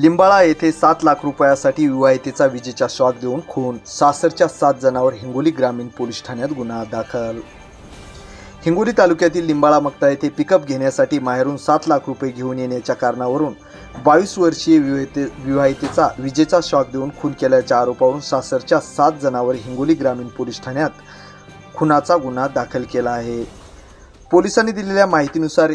लिंबाळा येथे सात लाख रुपयासाठी विवाहितेचा विजेचा शॉक देऊन खून. सासरच्या सात जणांवर हिंगोली ग्रामीण पोलीस ठाण्यात गुन्हा दाखल. हिंगोली तालुक्यातील लिंबाळा मक्ता येथे पिकअप घेण्यासाठी माहेरून सात लाख रुपये घेऊन येण्याच्या कारणावरून बावीस वर्षीय विवाहिते विवाहितेचा विजेचा शॉक देऊन खून केल्याच्या आरोपावरून सासरच्या सात जणांवर हिंगोली ग्रामीण पोलीस ठाण्यात खुनाचा गुन्हा दाखल केला आहे. पोलिसांनी दिलेल्या माहितीनुसार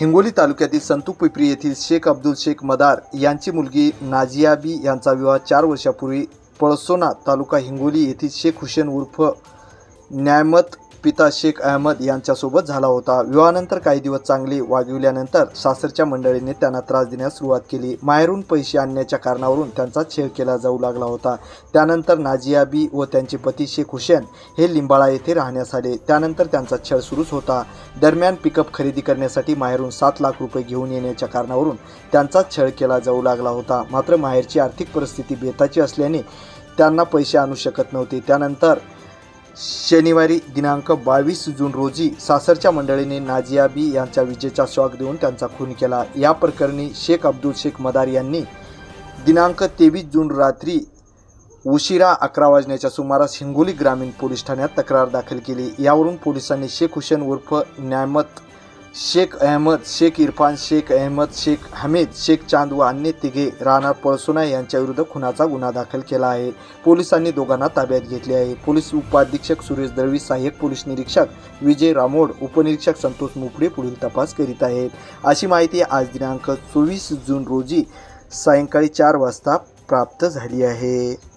हिंगोली तालुक्यातील संतू पिपरी येथील शेख अब्दुल शेख मदार यांची मुलगी नाजिया बी यांचा विवाह चार वर्षापूर्वी पळसोना तालुका हिंगोली येथील शेख हुसेन उर्फ न्यायमत पिता शेख अहमद यांच्यासोबत झाला होता. विवाहानंतर काही दिवस चांगले वागविल्यानंतर सासरच्या मंडळीने त्यांना त्रास देण्यास सुरुवात केली. माहेरून पैसे आणण्याच्या कारणावरून त्यांचा छेड केला जाऊ लागला होता. त्यानंतर नाजिया बी व त्यांचे पती शेख हुसेन हे लिंबाळा येथे राहण्यास आले. त्यानंतर त्यांचा छळ सुरूच होता. दरम्यान पिकअप खरेदी करण्यासाठी माहेरून सात लाख रुपये घेऊन येण्याच्या कारणावरून त्यांचा छळ केला जाऊ लागला होता. मात्र माहेरची आर्थिक परिस्थिती बेताची असल्याने त्यांना पैसे आणू शकत नव्हते. त्यानंतर शनिवारी दिनांक बावीस जून रोजी सासरच्या मंडळीने नाजिया बी यांच्या विजेचा शॉक देऊन त्यांचा खून केला. या प्रकरणी शेख अब्दुल शेख मदार यांनी दिनांक तेवीस जून रात्री उशिरा अकरा वाजण्याच्या सुमारास हिंगोली ग्रामीण पोलीस ठाण्यात तक्रार दाखल केली. यावरून पोलिसांनी शेख हुसेन उर्फ न्यामत शेख अहमद शेख इरफान शेख अहमद शेख हमीद शेख चांद व अन्य तिघे राहणार पळसोना यांच्याविरुद्ध खुनाचा गुन्हा दाखल केला आहे. पोलिसांनी दोघांना ताब्यात घेतले आहे. पोलीस उपाधीक्षक सुरेश दळवी सहाय्यक पोलीस निरीक्षक विजय रामोड उपनिरीक्षक संतोष मुपडे पुढील तपास करीत आहेत. अशी माहिती आज दिनांक चोवीस जून रोजी सायंकाळी चार वाजता प्राप्त झाली आहे.